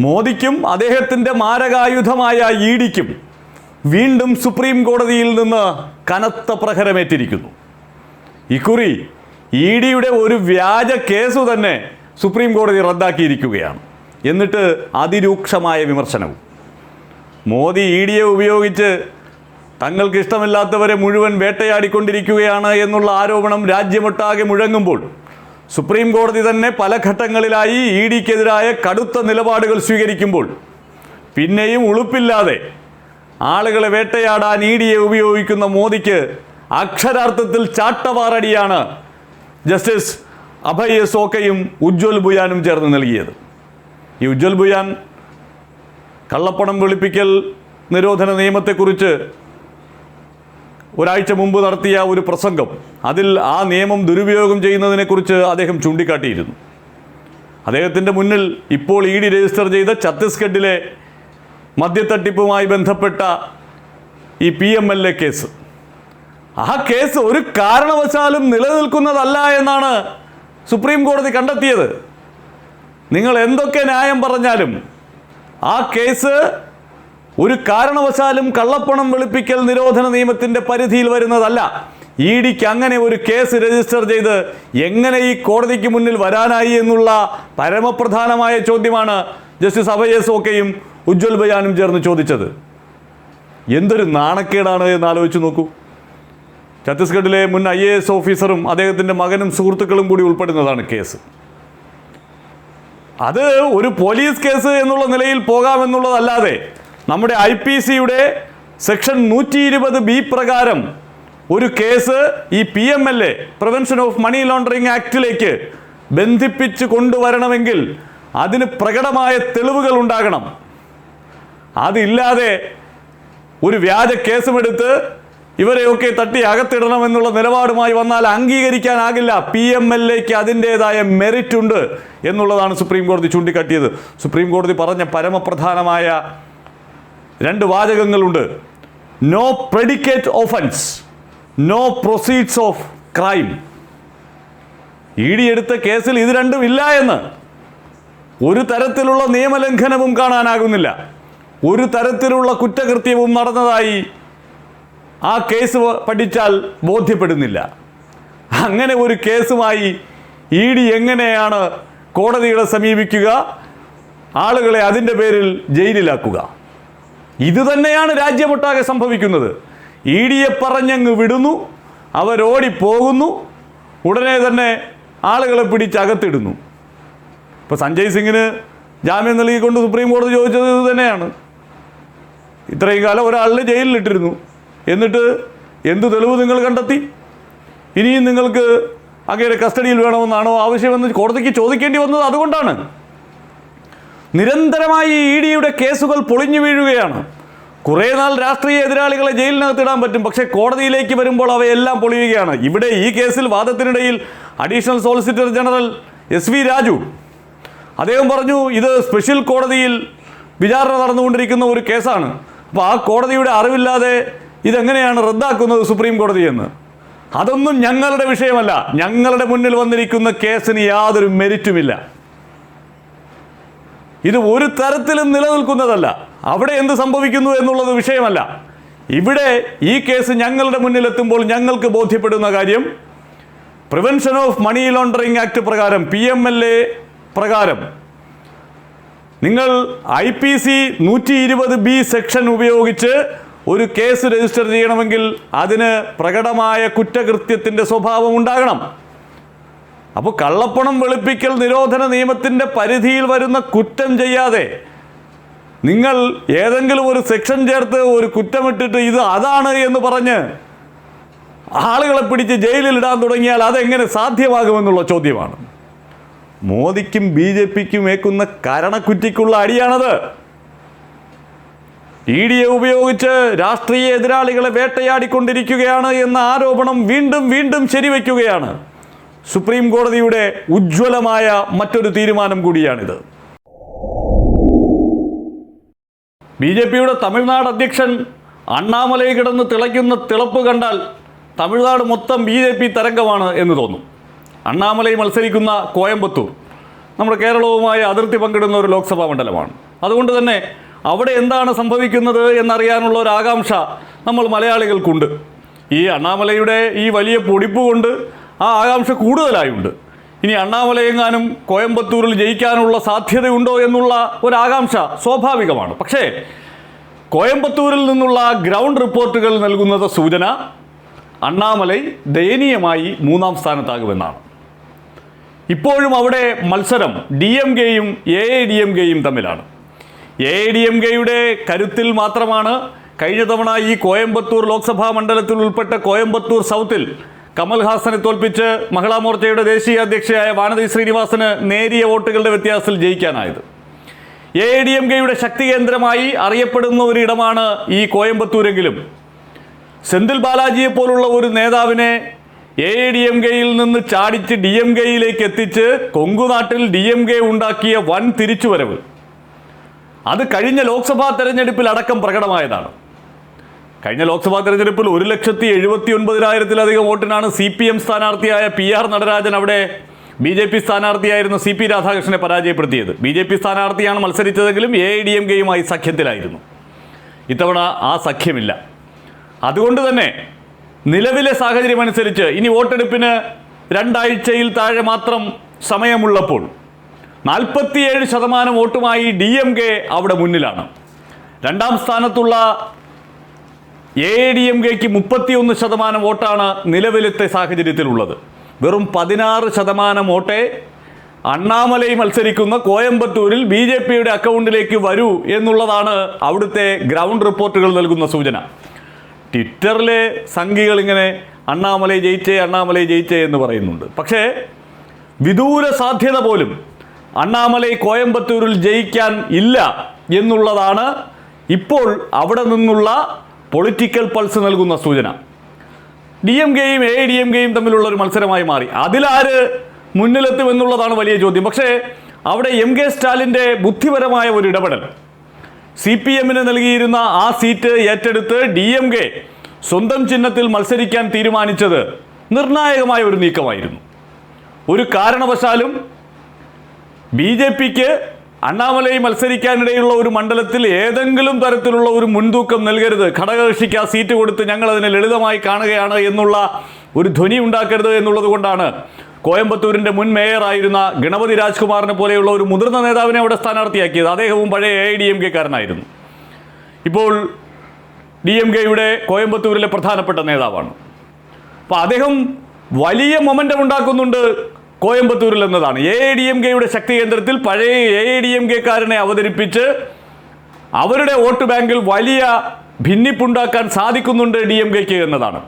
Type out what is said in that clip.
മോദിക്കും അദ്ദേഹത്തിന്റെ മാരകായുധമായ ഇ ഡിക്കും വീണ്ടും സുപ്രീം കോടതിയിൽ നിന്ന് കനത്ത പ്രഹരമേറ്റിരിക്കുന്നു. ഇക്കുറി ഇ ഡിയുടെ ഒരു വ്യാജ കേസ് തന്നെ സുപ്രീം കോടതി റദ്ദാക്കിയിരിക്കുകയാണ്. എന്നിട്ട് അതിരൂക്ഷമായ വിമർശനവും. മോദി ഇ ഡിയെ ഉപയോഗിച്ച് തങ്ങൾക്ക് ഇഷ്ടമില്ലാത്തവരെ മുഴുവൻ വേട്ടയാടിക്കൊണ്ടിരിക്കുകയാണ് എന്നുള്ള ആരോപണം രാജ്യമൊട്ടാകെ മുഴങ്ങുമ്പോൾ സുപ്രീം കോടതി തന്നെ പല ഘട്ടങ്ങളിലായി ഇ ഡിക്കെതിരായ കടുത്ത നിലപാടുകൾ സ്വീകരിക്കുമ്പോൾ പിന്നെയും ഉളുപ്പില്ലാതെ ആളുകളെ വേട്ടയാടാൻ ഇ ഡിയെ ഉപയോഗിക്കുന്ന മോദിക്ക് അക്ഷരാർത്ഥത്തിൽ ചാട്ടവാറടിയാണ് ജസ്റ്റിസ് അഭയ് സോക്കയും ഉജ്ജ്വൽ ബുയാനും ചേർന്ന് നൽകിയത്. ഈ ഉജ്ജ്വൽ ബുയാൻ കള്ളപ്പണം വെളുപ്പിക്കൽ നിരോധന നിയമത്തെക്കുറിച്ച് ഒരാഴ്ച മുമ്പ് നടത്തിയ ഒരു പ്രസംഗം. അതിൽ ആ നിയമം ദുരുപയോഗം ചെയ്യുന്നതിനെക്കുറിച്ച് അദ്ദേഹം ചൂണ്ടിക്കാട്ടിയിരുന്നു. അദ്ദേഹത്തിന്റെ മുന്നിൽ ഇപ്പോൾ ഇ ഡി രജിസ്റ്റർ ചെയ്ത ഛത്തീസ്ഗഡിലെ മദ്യത്തട്ടിപ്പുമായി ബന്ധപ്പെട്ട ഈ P M L A case. ആ കേസ് ഒരു കാരണവശാലും നിലനിൽക്കുന്നതല്ല എന്നാണ് സുപ്രീം കോടതി കണ്ടെത്തിയത്. നിങ്ങൾ എന്തൊക്കെ ന്യായം പറഞ്ഞാലും ആ കേസ് ഒരു കാരണവശാലും കള്ളപ്പണം വെളുപ്പിക്കൽ നിരോധന നിയമത്തിന്റെ പരിധിയിൽ വരുന്നതല്ല. ഇ ഡിക്ക് അങ്ങനെ ഒരു കേസ് രജിസ്റ്റർ ചെയ്ത് എങ്ങനെ ഈ കോടതിക്ക് മുന്നിൽ വരാനായി എന്നുള്ള പരമപ്രധാനമായ ചോദ്യമാണ് ജസ്റ്റിസ് അഭയസ് ഒക്കെയും ഉജ്ജ്വൽ ബയാനും ചേർന്ന് ചോദിച്ചത്. എന്തൊരു നാണക്കേടാണ് എന്ന് ആലോചിച്ച് നോക്കൂ. ഛത്തീസ്ഗഡിലെ മുൻ ഐ എ എസ് ഓഫീസറും അദ്ദേഹത്തിന്റെ മകനും സുഹൃത്തുക്കളും കൂടി ഉൾപ്പെടുന്നതാണ് കേസ്. അത് ഒരു പോലീസ് കേസ് എന്നുള്ള നിലയിൽ പോകാമെന്നുള്ളതല്ലാതെ നമ്മുടെ ഐ പി സിയുടെ സെക്ഷൻ നൂറ്റി ഇരുപത് ബി പ്രകാരം ഒരു കേസ് ഈ P M L A prevention of money laundering ആക്ടിലേക്ക് ബന്ധിപ്പിച്ച് കൊണ്ടുവരണമെങ്കിൽ അതിന് പ്രകടമായ തെളിവുകൾ ഉണ്ടാകണം. അതില്ലാതെ ഒരു വ്യാജ കേസുമെടുത്ത് ഇവരെയൊക്കെ തട്ടി അകത്തിടണം എന്നുള്ള നിലപാടുമായി വന്നാൽ അംഗീകരിക്കാനാകില്ല. പി എം എൽ എക്ക് അതിന്റെതായ മെറിറ്റ് ഉണ്ട് എന്നുള്ളതാണ് സുപ്രീം കോടതി ചൂണ്ടിക്കാട്ടിയത്. സുപ്രീം കോടതി പറഞ്ഞ പരമപ്രധാനമായ രണ്ട് വാചകങ്ങളുണ്ട്. No predicate offence no proceeds of crime E D എടുത്ത കേസിൽ ഇത് രണ്ടും ഇല്ല എന്ന്. ഒരു തരത്തിലുള്ള നിയമലംഘനവും കാണാനാകുന്നില്ല. ഒരു തരത്തിലുള്ള കുറ്റകൃത്യവും നടന്നതായി ആ കേസ് പഠിച്ചാൽ ബോധ്യപ്പെടുന്നില്ല. അങ്ങനെ ഒരു കേസുമായി ഇ ഡി എങ്ങനെയാണ് കോടതികളെ സമീപിക്കുക? ആളുകളെ അതിന്റെ പേരിൽ ജയിലിലാക്കുക. ഇത് തന്നെയാണ് രാജ്യമൊട്ടാകെ സംഭവിക്കുന്നത്. ഇ ഡിയെ പറഞ്ഞങ്ങ് വിടുന്നു അവരോടിപ്പോകുന്നു ഉടനെ തന്നെ ആളുകളെ പിടിച്ചകത്തിടുന്നു ഇപ്പോൾ സഞ്ജയ് സിംഗിന് ജാമ്യം നൽകിക്കൊണ്ട് സുപ്രീം കോടതി ചോദിച്ചത് ഇത് തന്നെയാണ്. ഇത്രയും കാലം ഒരാളിനെ ജയിലിലിട്ടിരുന്നു. എന്നിട്ട് എന്ത് തെളിവ് നിങ്ങൾ കണ്ടെത്തി? ഇനിയും നിങ്ങൾക്ക് അങ്ങയുടെ കസ്റ്റഡിയിൽ വേണമെന്നാണോ ആവശ്യമെന്ന് കോടതിക്ക് ചോദിക്കേണ്ടി വന്നത് അതുകൊണ്ടാണ്. നിരന്തരമായി ഇ ഡിയുടെ കേസുകൾ പൊളിഞ്ഞു വീഴുകയാണ്. കുറേ നാൾ രാഷ്ട്രീയ എതിരാളികളെ ജയിലിനകത്തിടാൻ പറ്റും പക്ഷേ കോടതിയിലേക്ക് വരുമ്പോൾ അവയെല്ലാം പൊളിയുകയാണ്. ഇവിടെ ഈ കേസിൽ വാദത്തിനിടയിൽ additional solicitor general S V Raju അദ്ദേഹം പറഞ്ഞു ഇത് സ്പെഷ്യൽ കോടതിയിൽ വിചാരണ നടന്നുകൊണ്ടിരിക്കുന്ന ഒരു കേസാണ്. അപ്പോൾ ആ കോടതിയുടെ അറിവില്ലാതെ ഇതെങ്ങനെയാണ് റദ്ദാക്കുന്നത് സുപ്രീം കോടതി എന്ന്? അതൊന്നും ഞങ്ങളുടെ വിഷയമല്ല. ഞങ്ങളുടെ മുന്നിൽ വന്നിരിക്കുന്ന കേസിന് യാതൊരു മെരിറ്റുമില്ല. ഇത് ഒരു തരത്തിലും നിലനിൽക്കുന്നതല്ല. അവിടെ എന്ത് സംഭവിക്കുന്നു എന്നുള്ളത് വിഷയമല്ല. ഇവിടെ ഈ കേസ് ഞങ്ങളുടെ മുന്നിലെത്തുമ്പോൾ ഞങ്ങൾക്ക് ബോധ്യപ്പെടുന്ന കാര്യം prevention of money laundering act പ്രകാരം പി എം എൽ എ പ്രകാരം നിങ്ങൾ ഐ പി സി നൂറ്റി ഇരുപത് ബി സെക്ഷൻ ഉപയോഗിച്ച് ഒരു കേസ് രജിസ്റ്റർ ചെയ്യണമെങ്കിൽ അതിന് പ്രകടമായ കുറ്റകൃത്യത്തിന്റെ സ്വഭാവം ഉണ്ടാകണം. അപ്പോൾ കള്ളപ്പണം വെളുപ്പിക്കൽ നിരോധന നിയമത്തിന്റെ പരിധിയിൽ വരുന്ന കുറ്റം ചെയ്യാതെ നിങ്ങൾ ഏതെങ്കിലും ഒരു സെക്ഷൻ ചേർത്ത് ഒരു കുറ്റമിട്ടിട്ട് ഇത് അതാണ് എന്ന് പറഞ്ഞ് ആളുകളെ പിടിച്ച് ജയിലിൽ ഇടാൻ തുടങ്ങിയാൽ അതെങ്ങനെ സാധ്യമാകുമെന്നുള്ള ചോദ്യമാണ്. മോദിക്കും ബി ജെ പിക്കും ഏക്കുന്ന കരണക്കുറ്റിക്കുള്ള അടിയാണത്. ഇ ഡിയെ ഉപയോഗിച്ച് രാഷ്ട്രീയ എതിരാളികളെ വേട്ടയാടിക്കൊണ്ടിരിക്കുകയാണ് എന്ന ആരോപണം വീണ്ടും വീണ്ടും ശരിവയ്ക്കുകയാണ് സുപ്രീം കോടതിയുടെ ഉജ്ജ്വലമായ മറ്റൊരു തീരുമാനം കൂടിയാണിത്. ബി ജെ പിയുടെ തമിഴ്നാട് അധ്യക്ഷൻ അണ്ണാമലൈ കിടന്ന് തിളയ്ക്കുന്ന തിളപ്പ് കണ്ടാൽ തമിഴ്നാട് മൊത്തം ബി ജെ പി തരംഗമാണ് എന്ന് തോന്നും. അണ്ണാമലൈ മത്സരിക്കുന്ന കോയമ്പത്തൂർ നമ്മുടെ കേരളവുമായി അതിർത്തി പങ്കിടുന്ന ഒരു ലോക്സഭാ മണ്ഡലമാണ്. അതുകൊണ്ട് തന്നെ അവിടെ എന്താണ് സംഭവിക്കുന്നത് എന്നറിയാനുള്ള ഒരു ആകാംക്ഷ നമ്മൾ മലയാളികൾക്കുണ്ട്. ഈ അണ്ണാമലയുടെ ഈ വലിയ പൊടിപ്പ് കൊണ്ട് ആ ആകാംക്ഷ കൂടുതലായുണ്ട്. ഇനി അണ്ണാമലയെങ്ങാനും കോയമ്പത്തൂരിൽ ജയിക്കാനുള്ള സാധ്യതയുണ്ടോ എന്നുള്ള ഒരു ആകാംക്ഷ സ്വാഭാവികമാണ്. പക്ഷേ കോയമ്പത്തൂരിൽ നിന്നുള്ള ഗ്രൗണ്ട് റിപ്പോർട്ടുകൾ നൽകുന്നത് സൂചന അണ്ണാമലൈ ദയനീയമായി മൂന്നാം സ്ഥാനത്താകുമെന്നാണ്. ഇപ്പോഴും അവിടെ മത്സരം ഡി എം കെയും എ എ ഡി എം കെയും തമ്മിലാണ്. എ എ ഡി എം കെയുടെ കരുത്തിൽ മാത്രമാണ് കഴിഞ്ഞ തവണ ഈ കോയമ്പത്തൂർ ലോക്സഭാ മണ്ഡലത്തിൽ ഉൾപ്പെട്ട കോയമ്പത്തൂർ സൗത്തിൽ കമൽഹാസനെ തോൽപ്പിച്ച് മഹിളാ മോർച്ചയുടെ ദേശീയ അധ്യക്ഷയായ വാനതി ശ്രീനിവാസന് നേരിയ വോട്ടുകളുടെ വ്യത്യാസത്തിൽ ജയിക്കാനായത്. എ ഐ ഡി എം കെയുടെ ശക്തി കേന്ദ്രമായി അറിയപ്പെടുന്ന ഒരിടമാണ് ഈ കോയമ്പത്തൂരെങ്കിലും. സെന്തിൽ ബാലാജിയെ പോലുള്ള ഒരു നേതാവിനെ എ ഐ ഡി എം കെയിൽ നിന്ന് ചാടിച്ച് ഡി എം കെയിലേക്ക് എത്തിച്ച് കൊങ്കുനാട്ടിൽ ഡി എം കെ ഉണ്ടാക്കിയ വൻ തിരിച്ചുവരവ്. അത് കഴിഞ്ഞ ലോക്സഭാ തെരഞ്ഞെടുപ്പിൽ അടക്കം പ്രകടമായതാണ്. കഴിഞ്ഞ ലോക്സഭാ തെരഞ്ഞെടുപ്പിൽ ഒരു ലക്ഷത്തി എഴുപത്തി ഒൻപതിനായിരത്തിലധികം വോട്ടിനാണ് സി പി എം സ്ഥാനാർത്ഥിയായ പി ആർ നടരാജൻ അവിടെ ബി ജെ പി സ്ഥാനാർത്ഥിയായിരുന്ന സി പി രാധാകൃഷ്ണനെ പരാജയപ്പെടുത്തിയത്. ബി ജെ പി സ്ഥാനാർത്ഥിയാണ് മത്സരിച്ചതെങ്കിലും എ ഐ ഡി എം കെയുമായി സഖ്യത്തിലായിരുന്നു. ഇത്തവണ ആ സഖ്യമില്ല. അതുകൊണ്ട് തന്നെ നിലവിലെ സാഹചര്യം അനുസരിച്ച് ഇനി വോട്ടെടുപ്പിന് രണ്ടാഴ്ചയിൽ താഴെ മാത്രം സമയമുള്ളപ്പോൾ നാൽപ്പത്തിയേഴ് ശതമാനം വോട്ടുമായി ഡി എം കെ അവിടെ മുന്നിലാണ്. രണ്ടാം സ്ഥാനത്തുള്ള എ ഡി എം കെക്ക് മുപ്പത്തിയൊന്ന് ശതമാനം വോട്ടാണ് നിലവിലത്തെ സാഹചര്യത്തിലുള്ളത്. വെറും പതിനാറ് ശതമാനം വോട്ടേ അണ്ണാമലൈ മത്സരിക്കുന്ന കോയമ്പത്തൂരിൽ ബി ജെ പിയുടെ അക്കൗണ്ടിലേക്ക് വരൂ എന്നുള്ളതാണ് അവിടുത്തെ ഗ്രൗണ്ട് റിപ്പോർട്ടുകൾ നൽകുന്ന സൂചന. ട്വിറ്ററിലെ സംഖികൾ ഇങ്ങനെ അണ്ണാമലൈ ജയിച്ചേ അണ്ണാമലൈ ജയിച്ചേ എന്ന് പറയുന്നുണ്ട്. പക്ഷേ വിദൂര സാധ്യത പോലും അണ്ണാമലൈ കോയമ്പത്തൂരിൽ ജയിക്കാൻ ഇല്ല എന്നുള്ളതാണ് ഇപ്പോൾ അവിടെ നിന്നുള്ള പൊളിറ്റിക്കൽ പൾസ് നൽകുന്ന സൂചന. ഡി എം കെയും എ ഡി എം കെയും തമ്മിലുള്ള ഒരു മത്സരമായി മാറി. അതിലാര് മുന്നിലെത്തും എന്നുള്ളതാണ് വലിയ ചോദ്യം. പക്ഷേ അവിടെ എം കെ സ്റ്റാലിന്റെ ബുദ്ധിപരമായ ഒരു ഇടപെടൽ. സി പി എമ്മിന് നൽകിയിരുന്ന ആ സീറ്റ് ഏറ്റെടുത്ത് ഡി എം കെ സ്വന്തം ചിഹ്നത്തിൽ മത്സരിക്കാൻ തീരുമാനിച്ചത് നിർണായകമായ ഒരു നീക്കമായിരുന്നു. ഒരു കാരണവശാലും ബി ജെ പിക്ക് അണ്ണാമലൈ മത്സരിക്കാനിടയുള്ള ഒരു മണ്ഡലത്തിൽ ഏതെങ്കിലും തരത്തിലുള്ള ഒരു മുൻതൂക്കം നൽകരുത്. ഘടകകക്ഷിക്ക് ആ സീറ്റ് കൊടുത്ത് ഞങ്ങൾ അതിനെ ലളിതമായി കാണുകയാണ് എന്നുള്ള ഒരു ധ്വനി ഉണ്ടാക്കരുത് എന്നുള്ളത് കൊണ്ടാണ് കോയമ്പത്തൂരിന്റെ മുൻ മേയറായിരുന്ന ഗണപതി രാജ്കുമാറിനെ പോലെയുള്ള ഒരു മുതിർന്ന നേതാവിനെ അവിടെ സ്ഥാനാർത്ഥിയാക്കിയത്. അദ്ദേഹവും പഴയ എ ഐ ഡി എം കെക്കാരനായിരുന്നു ഇപ്പോൾ ഡി എം കെയുടെ കോയമ്പത്തൂരിലെ പ്രധാനപ്പെട്ട നേതാവാണ്. അപ്പോൾ അദ്ദേഹം വലിയ മൊമെന്റം ഉണ്ടാക്കുന്നുണ്ട് കോയമ്പത്തൂരിൽ എന്നതാണ്. എ ഡി എം കെയുടെ ശക്തി കേന്ദ്രത്തിൽ പഴയ എ ഡി എം കെക്കാരനെ അവതരിപ്പിച്ച് അവരുടെ വോട്ട് ബാങ്കിൽ വലിയ ഭിന്നിപ്പുണ്ടാക്കാൻ സാധിക്കുന്നുണ്ട് ഡി എം കെക്ക് എന്നതാണ്.